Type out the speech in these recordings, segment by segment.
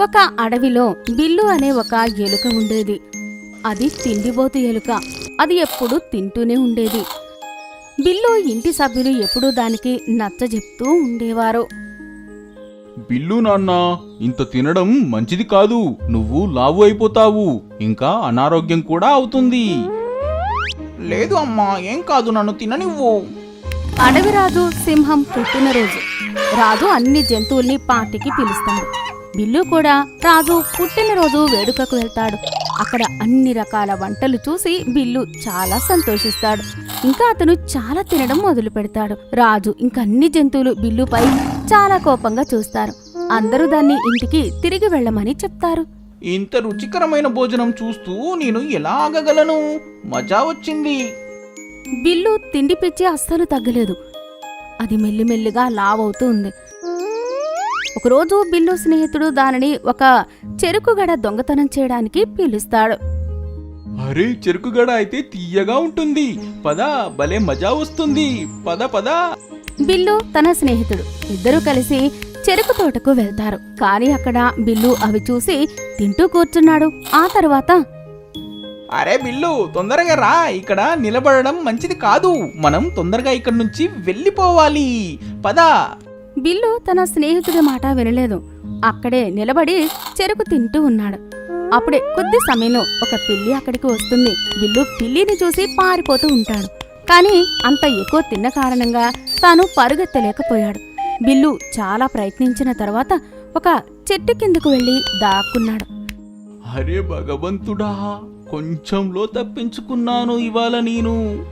ఒక అడవిలో బిల్లు అనే ఒక ఎలుక ఉండేది. అది తిండిబోతు ఎలుక. అది ఎప్పుడూ తింటూనే ఉండేది. బిల్లు ఇంటి సభ్యులు ఎప్పుడూ దానికి నచ్చజెప్తూ ఉండేవారు. బిల్లు నాన్న ఇంత తినడం మంచిది కాదు. నువ్వు లావు అయిపోతావు. ఇంకా అనారోగ్యం కూడా అవుతుంది. లేదు అమ్మా ఏం కాదు నన్ను తిననివ్వు. అడవిరాజు సింహం పుట్టినరోజు. రాజు అన్ని జంతువుల్ని పార్టీకి పిలుస్తాడు. బిల్లు కూడా రాజు పుట్టినరోజు వేడుకకు వెళ్తాడు. అక్కడ అన్ని రకాల వంటలు చూసి బిల్లు చాలా సంతోషిస్తాడు. ఇంకా అతను చాలా తినడం మొదలు పెడతాడు. రాజు ఇంకా అన్ని జంతువులు బిల్లుపై చాలా కోపంగా చూస్తారు. అందరూ దాన్ని ఇంటికి తిరిగి వెళ్ళమని చెప్తారు. ఇంత రుచికరమైన భోజనం చూస్తూ నేను ఎలా ఆగగలను? మజా వచ్చింది. బిల్లు తిండి పిచ్చి అస్సలు తగ్గలేదు. అది మెల్లిమెల్లిగా లావవుతూ ఉంది. ఒకరోజు బిల్లు స్నేహితుడు దానిని ఒక చెరుకుగడ దొంగతనం చేయడానికి పిలుస్తాడు. అరే చెరుకుగడ అయితే తీయగా ఉంటుంది. పద భలే మజా వస్తుంది. పద పద. బిల్లు తన స్నేహితుడు. ఇద్దరూ కలిసి చెరుకు తోటకు వెళ్తారు. కానీ అక్కడ బిల్లు అవి చూసి తింటూ కూర్చున్నాడు. ఆ తర్వాత అరే బిల్లు తొందరగా రా. ఇక్కడ నిలబడడం మంచిది కాదు. మనం తొందరగా ఇక్కడి నుంచి వెళ్ళిపోవాలి. పద. బిల్లు తన స్నేహితుడి మాట వినలేదు. అక్కడే నిలబడి చెరుకు తింటూ ఉన్నాడు. అప్పుడే కొద్ది సమయంలో ఒక పిల్లి అక్కడికి వస్తుంది. బిల్లు పిల్లిని చూసి పారిపోతూ ఉంటాడు. కానీ అంత ఎక్కువ తిన్న కారణంగా తాను పరుగెత్తలేకపోయాడు. బిల్లు చాలా ప్రయత్నించిన తర్వాత ఒక చెట్టు కిందకు వెళ్ళి దాక్కున్నాడు. అరే భగవంతుడా కొంచెంలో తప్పించుకున్నాను ఇవాళ నేను.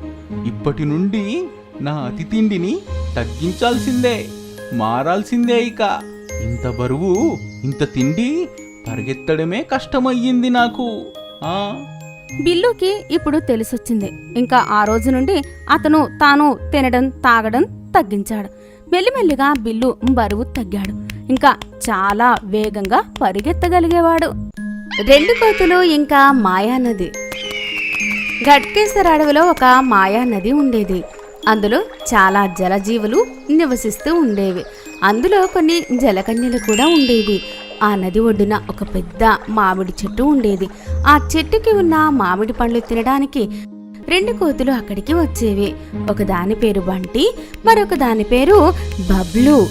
ఇప్పటి నుండి నా అతి తిండిని తగ్గించాల్సిందే. మారాల్సిందే ఇక. ఇంత బరువు ఇంత తిండి పరిగెత్తడమే కష్టమయ్యింది నాకు. ఆ? బిల్లుకి ఇప్పుడు తెలిసొచ్చింది. ఇంకా ఆ రోజు నుండి అతను తాను తినడం తాగడం తగ్గించాడు. మెల్లిమెల్లిగా బిల్లు బరువు తగ్గాడు. ఇంకా చాలా వేగంగా పరిగెత్తగలిగేవాడు. రెండు కోతులు ఇంకా మాయానది. గట్కేశ్వర అడవిలో ఒక మాయానది ఉండేది. అందులో చాలా జలజీవులు నివసిస్తూ ఉండేవి. అందులో కొన్ని జలకన్యలు కూడా ఉండేవి. ఆ నది ఒడ్డున ఒక పెద్ద మామిడి చెట్టు ఉండేది. ఆ చెట్టుకి ఉన్న మామిడి పండ్లు తినడానికి రెండు కోతులు అక్కడికి వచ్చేవి. ఒక దాని పేరు బంటి మరొక దాని పేరు బబ్లు.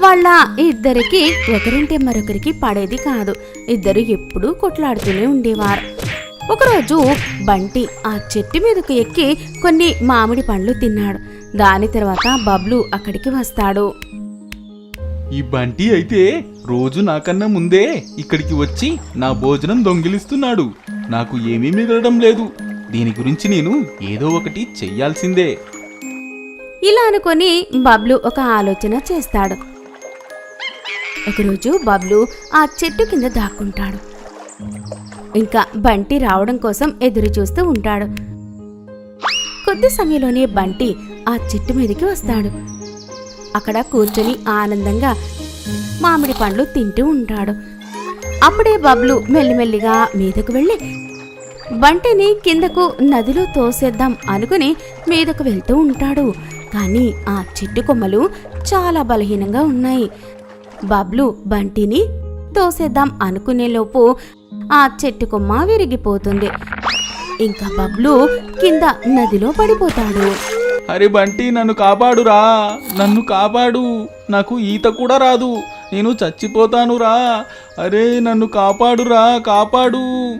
వాళ్ళ ఇద్దరికి ఒకరింటే మరొకరికి పడేది కాదు. ఇద్దరు ఎప్పుడూ కొట్లాడుతూనే ఉండేవారు. ఒకరోజు బంటి ఆ చెట్టు మీదకు ఎక్కి కొన్ని మామిడి పండ్లు తిన్నాడు. దాని తర్వాత బబ్లు అక్కడికి వస్తాడు. ఈ బంటి అయితే రోజు నాకన్నా ముందే ఇక్కడికి వచ్చి నా భోజనం దొంగిలిస్తున్నాడు. నాకు ఏమీ మిగలడం లేదు. దీని గురించి నేను ఏదో ఒకటి చెయ్యాల్సిందే. ఇలా అనుకొని బబ్లు ఒక ఆలోచన చేస్తాడు. ఒకరోజు బబ్లు ఆ చెట్టు కింద దాక్కుంటాడు. ఇంకా బంటి రావడం కోసం ఎదురు చూస్తూ ఉంటాడు. కొద్ది సమయంలోనే బంటి ఆ చెట్టు మీదకి వస్తాడు. అక్కడ కూర్చొని ఆనందంగా మామిడి పండ్లు తింటూ ఉంటాడు. అప్పుడే బబ్లు మెల్లిమెల్లిగా మీదకు వెళ్ళి బంటిని కిందకు నదిలో తోసేద్దాం అనుకుని మీదకు వెళ్తూ ఉంటాడు. కానీ ఆ చెట్టు కొమ్మలు చాలా బలహీనంగా ఉన్నాయి. బబ్లు బంటిని తోసేద్దాం అనుకునేలోపు ఆ చెట్టు కొమ్మ విరిగిపోతుంది. ఇంకా బబ్లు కింద నదిలో పడిపోతాడు. అరే బంటి నన్ను కాపాడురా. నన్ను కాపాడు. నాకు ఈత కూడా రాదు. నేను చచ్చిపోతానురా. అరే నన్ను కాపాడురా కాపాడు.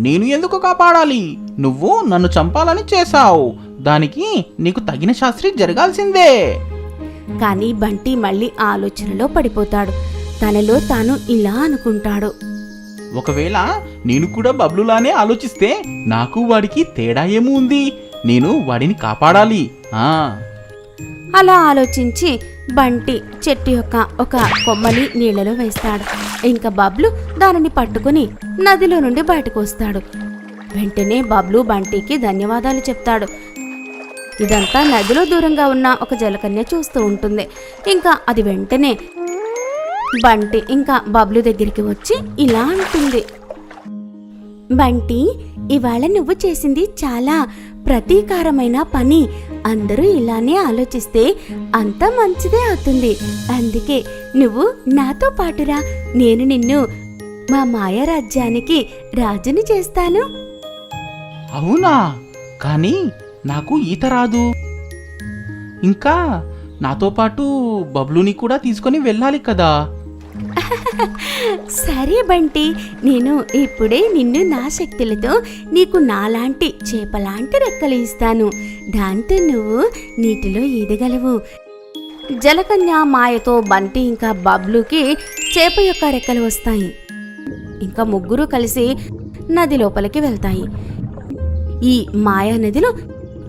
నేను ఎందుకు కాపాడాలి? నువ్వు నన్ను చంపాలని చేశావు. దానికి నీకు తగిన శాస్త్రి జరగాల్సిందే. కానీ బంటి మళ్ళీ ఆలోచనలో పడిపోతాడు. తనలో తాను ఇలా అనుకుంటాడు. ఒకవేళ నేను కూడా బబ్లులానే ఆలోచిస్తే నాకు వాడికి తేడా ఏమూ ఉంది. నేను వాడిని కాపాడాలి. ఆ. అలా ఆలోచించి బంటి చెట్టు యొక్క ఒక కొమ్మని నీళ్ళలో వేస్తాడు. ఇంకా బబ్లు దానిని పట్టుకుని నదిలో నుండి బయటకు వస్తాడు. వెంటనే బబ్లు బంటికి ధన్యవాదాలు చెప్తాడు. ఇదంతా నదిలో దూరంగా ఉన్న ఒక జలకన్య చూస్తూ ఉంటుంది. ఇంకా అది వెంటనే బంటి ఇంకా బబ్లు దగ్గరికి వచ్చి ఇలా అంటుంది. బంటి ఇవాళ నువ్వు చేసింది చాలా ప్రతీకారమైన పని. అందరూ ఇలానే ఆలోచిస్తే అంత మంచిదే అవుతుంది. అందుకే నువ్వు నాతో పాటురా. నేను నిన్ను మా మాయారాజ్యానికి రాజుని చేస్తాను. అవునా? కానీ నాకు ఈత రాదు. ఇంకా నాతో పాటు బబ్లుని కూడా తీసుకొని వెళ్ళాలి కదా. సరే బంటి నేను ఇప్పుడే నిన్ను నా శక్తులతో నీకు నాలాంటి చేపలాంటి రెక్కలు ఇస్తాను. దాంతో నువ్వు నీటిలో ఈదగలవు. జలకన్య మాయతో బంటి ఇంకా బబ్లుకి చేప యొక్క రెక్కలు వస్తాయి. ఇంకా ముగ్గురు కలిసి నది లోపలికి వెళ్తాయి. ఈ మాయా నదిలో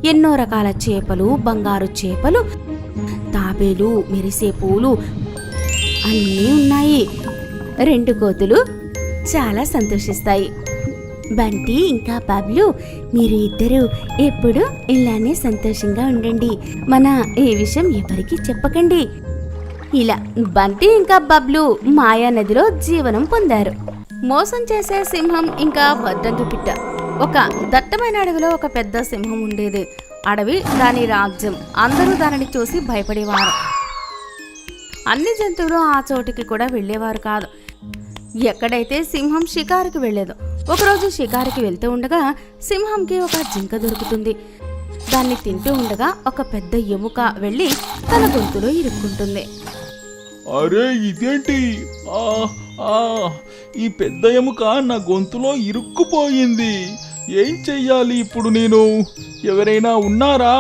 ఎన్నో రకాల చేపలు బంగారు చేపలు తాబేలు మెరిసే పూలు అన్నీ ఉన్నాయి. రెండు కోతులు చాలా సంతోషిస్తాయి. బంటి ఇంకా బాబ్లు మీరు ఇద్దరు ఎప్పుడు ఇలానే సంతోషంగా ఉండండి. మన ఏ విషయం ఎవరికి చెప్పకండి. ఇలా బంటి ఇంకా బబ్లు మాయా నదిలో జీవనం పొందారు. మోసం చేసే సింహం ఇంకా వడ్డంగి పిట్ట. ఒక దట్టమైన అడవిలో ఒక పెద్ద సింహం ఉండేది. అడవి దాని రాజ్యం. అందరూ దానిని చూసి భయపడేవారు. అన్ని జంతువులు ఆ చోటికి కూడా వెళ్ళేవారు కాదు. ఎక్కడైతే సింహం షికారుకి వెళ్ళేదో ఒకరోజు షికారుకి వెళ్తూ ఉండగా సింహంకి ఒక జింక దొరుకుతుంది. దాన్ని తింటూ ఉండగా ఒక పెద్ద ఎముక వెళ్ళి తన గొంతులో ఇరుక్కుంటుంది. అరే ఇదేంటి? ఆ ఆ ఈ పెద్ద ఎముక నా గొంతులో ఇరుక్కుపోయింది. ఏం చెయ్యాలి ఇప్పుడు నేను? ఎవరైనా ఉన్నారా?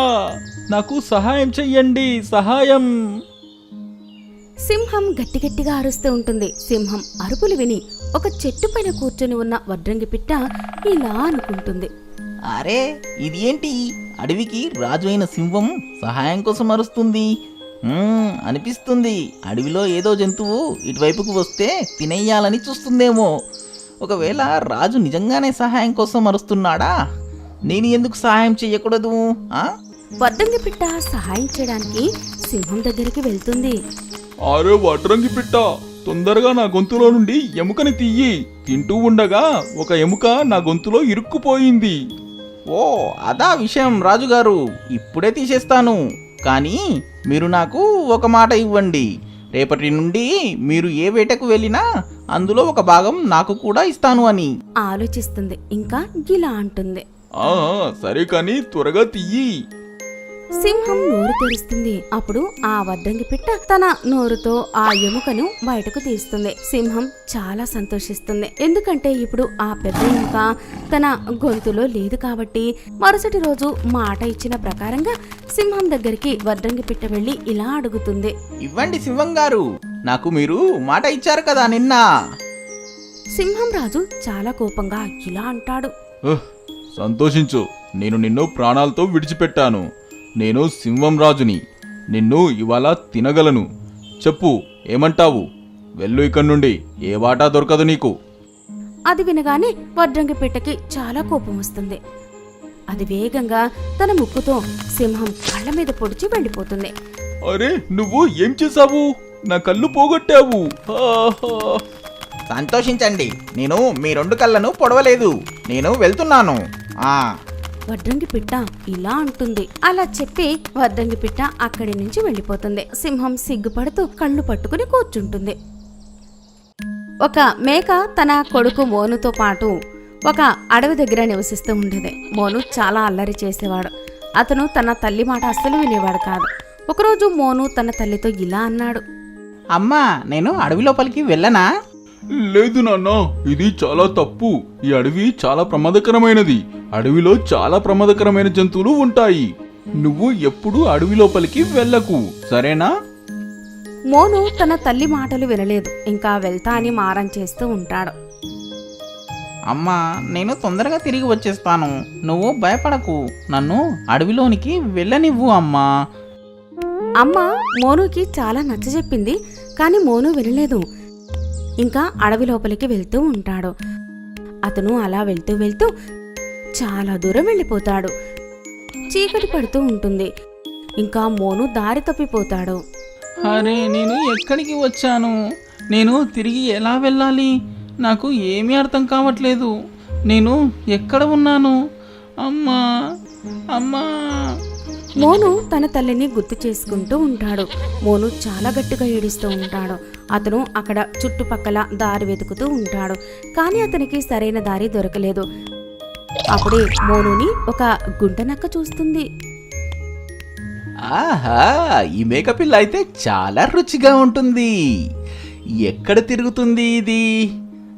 నాకు సహాయం చెయ్యండి సహాయం. సింహం గట్టిగట్టిగా అరుస్తూ ఉంటుంది. సింహం అరుపులు విని ఒక చెట్టు పైన కూర్చొని ఉన్న వడ్రంగి పిట్ట ఇలా అనుకుంటుంది. అరే ఇది ఏంటి అడవికి రాజు అయిన సింహం సహాయం కోసం అరుస్తుంది. అనిపిస్తుంది. అడవిలో ఏదో జంతువు ఇటువైపుకు వస్తే తినేయాలని చూస్తుందేమో. ఒకవేళ రాజు నిజంగానే సహాయం కోసం అరుస్తున్నాడా? నేను ఎందుకు సహాయం చెయ్యకూడదు ఆ? వడ్రంగి పిట్ట సహాయం చేయడానికి సింహం దగ్గరికి వెళ్తుంది. అరే వడ్రంగి పిట్ట తొందరగా నా గొంతులో నుండి ఎముకని తీయి. తింటూ ఉండగా ఒక ఎముక నా గొంతులో ఇరుక్కుపోయింది. ఓ అదా విషయం రాజుగారు. ఇప్పుడే తీసేస్తాను. కానీ మీరు నాకు ఒక మాట ఇవ్వండి. రేపటి నుండి మీరు ఏ వేటకు వెళ్ళినా అందులో ఒక భాగం నాకు కూడా ఇస్తాను అని. ఆలోచిస్తుంది. ఇంకా ఇలా అంటుంది. ఆ సరే కానీ త్వరగా తీయి. సింహం నోరు తెరుస్తుంది. అప్పుడు ఆ వడ్డంగి పిట్ట తన నోరుతో ఆ ఎముకను బయటకు తీస్తుంది. సింహం చాలా సంతోషిస్తుంది. ఎందుకంటే ఇప్పుడు ఆ పెద్ద ఎముక తన గొంతులో లేదు కాబట్టి మరుసటి రోజు మాట ఇచ్చిన ప్రకారంగా సింహం దగ్గరికి వడ్డంగి పిట్ట వెళ్ళి ఇలా అడుగుతుంది. ఇవ్వండి సింహం గారు నాకు మీరు మాట ఇచ్చారు కదా నిన్న. సింహం రాజు చాలా కోపంగా ఇలా అంటాడు. సంతోషించు. నేను నిన్ను ప్రాణాలతో విడిచిపెట్టాను. నేను సింహం రాజుని. నిన్ను ఇవాళ తినగలను. చెప్పు ఏమంటావు? వెళ్ళు ఇక్కడి నుండి. ఏ వాటా దొరకదు నీకు. అది వినగానే వడ్రంగి పిట్టకి చాలా కోపం వస్తుంది. అది వేగంగా తన ముక్కుతో సింహం కళ్ళ మీద పొడిచి వెళ్ళిపోతుంది. అరే నువ్వు ఏం చేసావు నా కళ్ళు పోగొట్టావు. ఆహా. సంతోషించండి. నేను మీ రెండు కళ్ళను పొడవలేదు. నేను వెళ్తున్నాను. ఆ. వడ్రంగి పిట్ట ఇలా అంటుంది. అలా చెప్పి వడ్రంగి పిట్ట అక్కడి నుంచి వెళ్ళిపోతుంది. సింహం సిగ్గుపడుతూ కళ్ళు పట్టుకుని కూర్చుంటుంది. ఒక మేక తన కొడుకు మోనుతో పాటు ఒక అడవి దగ్గర నివసిస్తూ ఉండేది. మోను చాలా అల్లరి చేసేవాడు. అతను తన తల్లి మాట అస్సలు వినేవాడు కాదు. ఒకరోజు మోను తన తల్లితో ఇలా అన్నాడు. అమ్మా నేను అడవి లోపలికి వెళ్ళనా? లేదు నాన్న ఇది చాలా తప్పు. ఈ అడవి చాలా ప్రమాదకరమైనది. అడవిలో చాలా ప్రమాదకరమైన జంతువులు ఉంటాయి. నువ్వు ఎప్పుడూ అడవి లోపలికి వెళ్ళకు. సరేనా? మోను తన తల్లి మాటలు వినలేదు. ఇంకా వెళ్తా అని మారం చేస్తూ ఉంటాడు. అమ్మా నేను తొందరగా తిరిగి వచ్చేస్తాను. నువ్వు భయపడకు. నన్ను అడవిలోనికి వెళ్ళనివ్వు అమ్మా. అమ్మ మోనుకి చాలా నచ్చజెప్పింది. కానీ మోను వినలేదు. ఇంకా అడవి లోపలికి వెళ్తూ ఉంటాడు. అతను అలా వెళ్తూ వెళ్తూ చాలా దూరం వెళ్ళిపోతాడు. చీకటి పడుతూ ఉంటుంది. ఇంకా మోను దారి తప్పిపోతాడు. అరే నేను ఎక్కడికి వచ్చాను? నేను తిరిగి ఎలా వెళ్ళాలి? నాకు ఏమీ అర్థం కావట్లేదు. నేను ఎక్కడ ఉన్నాను? అమ్మా అమ్మా! మోను తన తల్లిని గుర్తు చేసుకుంటూ ఉంటాడు. మోను చాలా గట్టిగా ఏడుస్తూ ఉంటాడు. అతను అక్కడ చుట్టుపక్కల దారి వెతుకుతూ ఉంటాడు. కానీ అతనికి సరైన దారి దొరకలేదు. అప్పుడే మోనుని ఒక గుంటనక్క చూస్తుంది. ఆహా ఈ మేకపిల్ల అయితే చాలా రుచిగా ఉంటుంది. ఎక్కడ తిరుగుతుంది ఇది?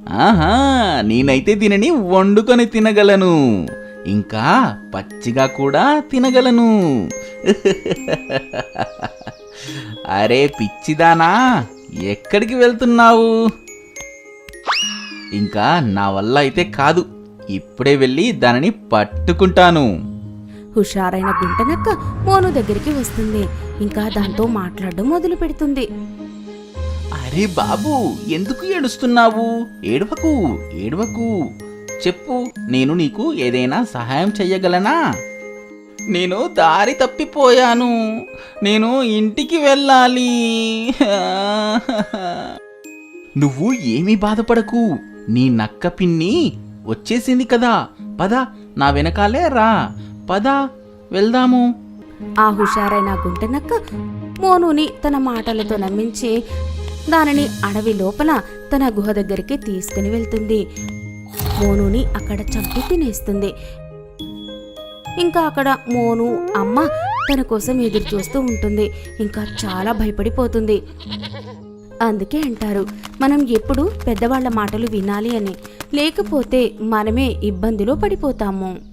ఆహా నేనైతే దీనిని వండుకొని తినగలను. ఇంకా పచ్చిగా కూడా తినగలను. అరే పిచ్చిదానా. ఎక్కడికి వెళ్తున్నావు? ఇంకా నా వల్ల అయితే కాదు. ఇప్పుడే వెళ్ళి దానిని పట్టుకుంటాను. హుషారైన గుంటనక్క మోను దగ్గరికి వస్తుంది. ఇంకా దాంతో మాట్లాడడం మొదలు పెడుతుంది. అరే బాబు ఎందుకు ఏడుస్తున్నావు? ఏడవకు ఏడవకు. చెప్పు నేను నీకు ఏదైనా సహాయం చెయ్యగలనా? నేను దారి తప్పిపోయాను. నేను ఇంటికి వెళ్ళాలి. నువ్వు ఏమీ బాధపడకు. నీ నక్క పిన్ని వచ్చేసింది కదా. పద నా వెనకాలే రా. పద వెళ్దాము. ఆ హుషారైన గుంటనక్క మోనుని తన మాటలతో నమ్మించి దానిని అడవి లోపల తన గుహ దగ్గరికి తీసుకుని వెళ్తుంది. మోనుని అక్కడ చంపి తినేస్తుంది. ఇంకా అక్కడ మోను అమ్మ తన కోసం ఎదురు చూస్తూ ఉంటుంది. ఇంకా చాలా భయపడిపోతుంది. అందుకే అంటారు మనం ఎప్పుడు పెద్దవాళ్ళ మాటలు వినాలి అని. లేకపోతే మనమే ఇబ్బందిలో పడిపోతాము.